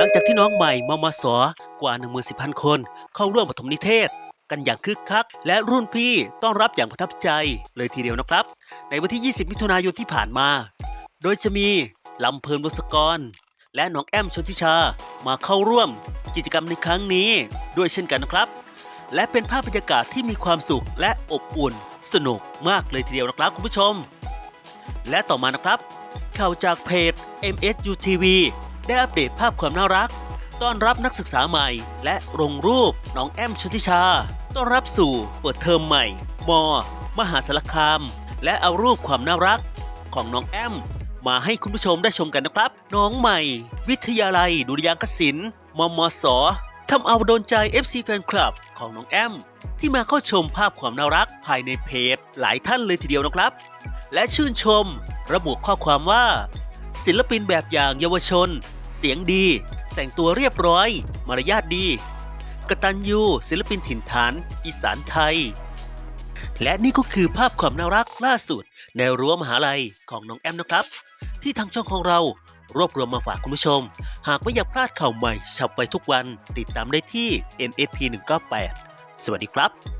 หลังจากที่น้องใหม่มามสกว่า 1 4 0 0 0 คน เข้าร่วมปฐมนิเทศ กันอย่างคึกคัก และรุ่นพี่ต้อนรับอย่างประทับใจเลยทีเดียวนะครับ ในวันที่ 20 มิถุนายนที่ผ่านมา โดยจะมีลำเพลินบุษกร และน้องแอมชนทิชามาเข้าร่วมกิจกรรมในครั้งนี้ด้วยเช่นกันนะครับ และเป็นภาพบรรยากาศที่มีความสุขและอบอุ่น สนุกมากเลยทีเดียวนะครับคุณผู้ชม และต่อมานะครับข่าวจากเพจ MSU TV ได้อัปเดตภาพความน่ารัก ต้อนรับนักศึกษาใหม่ และลงรูปน้องแอมชนทิชา ต้อนรับสู่เปิดเทอมใหม่ ม มหาสารคาม และเอารูปความน่ารัก ของน้องแอม มาให้คุณผู้ชมได้ชมกันนะครับ น้องใหม่ วิทยาลัย ดุริยางคศิลป์มมสทำเอาโดนใจ FC แฟนคลับของน้องแอม ที่มาเข้าชมภาพความน่ารักภายในเพจหลายท่านเลยทีเดียวนะครับ และชื่นชม ระบุข้อความว่า ศิลปินแบบอย่างเยาวชน เสียงดี แต่งตัวเรียบร้อย มารยาทดี กตัญญูศิลปินถิ่นฐาน อีสานไทย และนี่ก็คือภาพความน่ารักล่าสุด ในรั้วมหาลัยของน้องแอมนะครับ ที่ทางช่องของเรารวบรวมมาฝากคุณผู้ชม หากไม่อยากพลาดข่าวใหม่ฉับไวทุกวัน ติดตามได้ที่ NSP 198 สวัสดีครับ